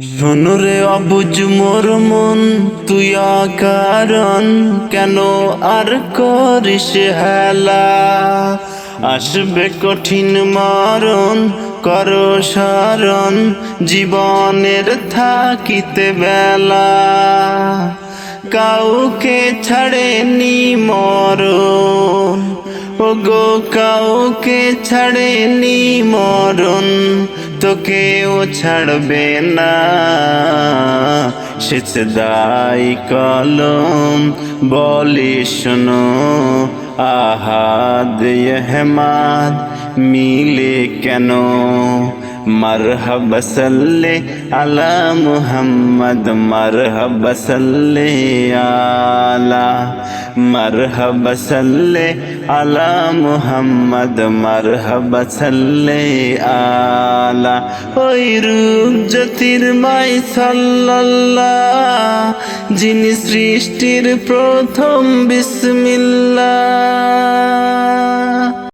শোনো রে অবুজ মোর মন, তুই কারণ কেন আর করিস হেলা? আসবে কঠিন মরণ, কর সারণ জীবনের থাকিতে বেলা। কাউকে ছাড়েনি মরণ। গো কাউকে ছাড়েনি মরণ তোকেও ছাড়বে না। সেচদাই কলম, বলি শোনো, আহাদ ইহমাদ মিলে কেন? মরহব সাল্লে আলা মুহাম্মদ, মরহব সাল্লে আলা মরহব সাল্লে আলা মুহাম্মদ, মরহব সাল্লে আলা। ওই রূপ জ্যোতির্ময় সাল্লাল্লাহ, যিনি সৃষ্টির প্রথম বিসমিল্লাহ।